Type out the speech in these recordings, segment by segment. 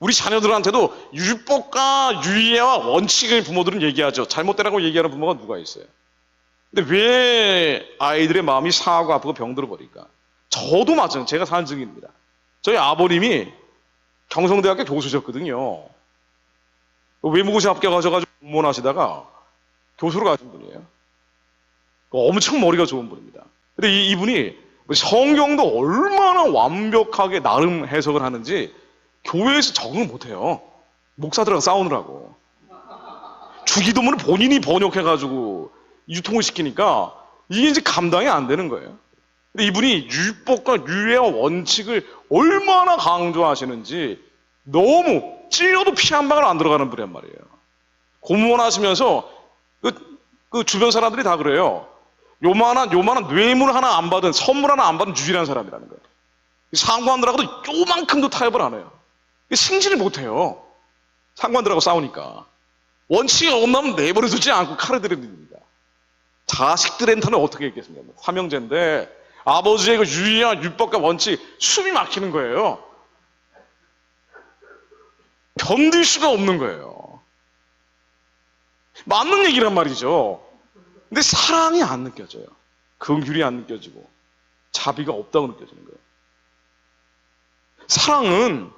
우리 자녀들한테도 율법과 유예와 원칙을 부모들은 얘기하죠. 잘못되라고 얘기하는 부모가 누가 있어요? 근데 왜 아이들의 마음이 상하고 아프고 병들어 버릴까? 저도 마찬가지. 제가 사는 증인입니다. 저희 아버님이 경성대학교 교수셨거든요. 외무고시 합격하셔가지고 공무원 하시다가 교수로 가신 분이에요. 엄청 머리가 좋은 분입니다. 근데 이, 이분이 성경도 얼마나 완벽하게 나름 해석을 하는지 교회에서 적응을 못해요. 목사들하고 싸우느라고. 주기도문을 본인이 번역해가지고 유통을 시키니까 이게 이제 감당이 안 되는 거예요. 근데 이분이 율법과 유예와 원칙을 얼마나 강조하시는지 너무 찔려도 피 한 방울 안 들어가는 분이란 말이에요. 공무원 하시면서 그, 그 주변 사람들이 다 그래요. 요만한 요만한 뇌물 하나 안 받은 선물 하나 안 받은 유일한 사람이라는 거예요. 상관들하고도 요만큼도 타협을 안 해요. 승진을 못 해요. 상관들하고 싸우니까 원칙이 없나면 내버려 두지 않고 칼을 들이립니다. 자식들한테는 어떻게 했겠습니까? 뭐 화명제인데 아버지의 그 유의와 율법과 원칙 숨이 막히는 거예요. 견딜 수가 없는 거예요. 맞는 얘기란 말이죠. 근데 사랑이 안 느껴져요. 긍휼이 안 느껴지고 자비가 없다고 느껴지는 거예요. 사랑은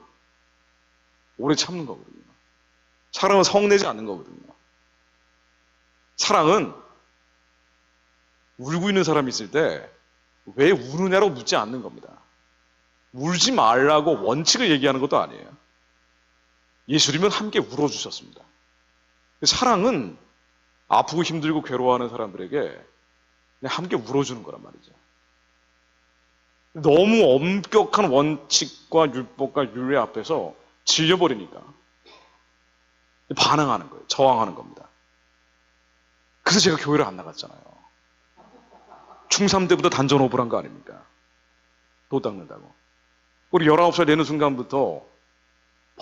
오래 참는 거거든요. 사랑은 성내지 않는 거거든요. 사랑은 울고 있는 사람이 있을 때 왜 우느냐고 묻지 않는 겁니다. 울지 말라고 원칙을 얘기하는 것도 아니에요. 예수님은 함께 울어주셨습니다. 사랑은 아프고 힘들고 괴로워하는 사람들에게 함께 울어주는 거란 말이죠. 너무 엄격한 원칙과 율법과 율례 앞에서 질려버리니까 반항하는 거예요. 저항하는 겁니다. 그래서 제가 교회를 안 나갔잖아요. 중3 때부터 단전 오버를 한거 아닙니까? 도 닦는다고. 우리 19살 되는 순간부터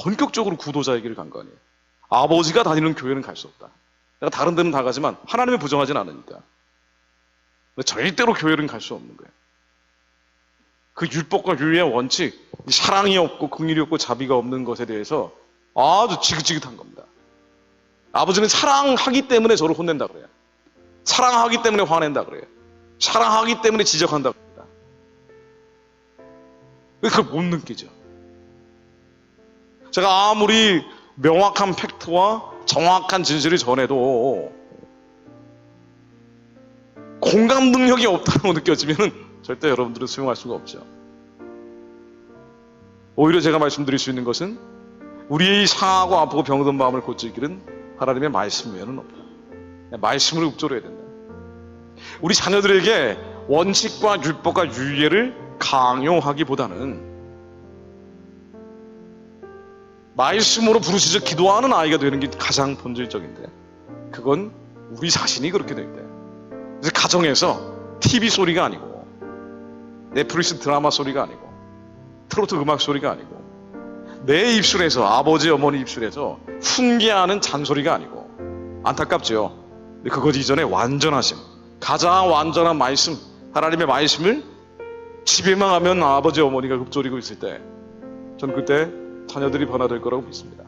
본격적으로 구도자의 길을 간 거 아니에요. 아버지가 다니는 교회는 갈 수 없다. 내가 다른 데는 다 가지만 하나님을 부정하진 않으니까. 절대로 교회는 갈 수 없는 거예요. 그 율법과 율례의 원칙, 사랑이 없고 긍휼이 없고 자비가 없는 것에 대해서 아주 지긋지긋한 겁니다. 아버지는 사랑하기 때문에 저를 혼낸다 그래요. 사랑하기 때문에 화낸다 그래요. 사랑하기 때문에 지적한다 그럽니다. 그걸 못 느끼죠. 제가 아무리 명확한 팩트와 정확한 진실을 전해도 공감 능력이 없다고 느껴지면 절대 여러분들은 수용할 수가 없죠. 오히려 제가 말씀드릴 수 있는 것은 우리의 상하고 아프고 병든 마음을 길은 하나님의 말씀 외에는 없다. 말씀을 읊조려야 된다. 우리 자녀들에게 원칙과 율법과 유예를 강요하기보다는 말씀으로 부르시져 기도하는 아이가 되는 게 가장 본질적인데 그건 우리 자신이 그렇게 될 때. 그래서 가정에서 TV 소리가 아니고 넷플릭스 드라마 소리가 아니고 트로트 음악 소리가 아니고 내 입술에서 아버지 어머니 입술에서 훈계하는 잔소리가 아니고 안타깝죠. 그것 이전에 완전하심 가장 완전한 말씀 하나님의 말씀을 집에만 하면 아버지 어머니가 읊조리고 있을 때 전 그때 자녀들이 변화될 거라고 믿습니다.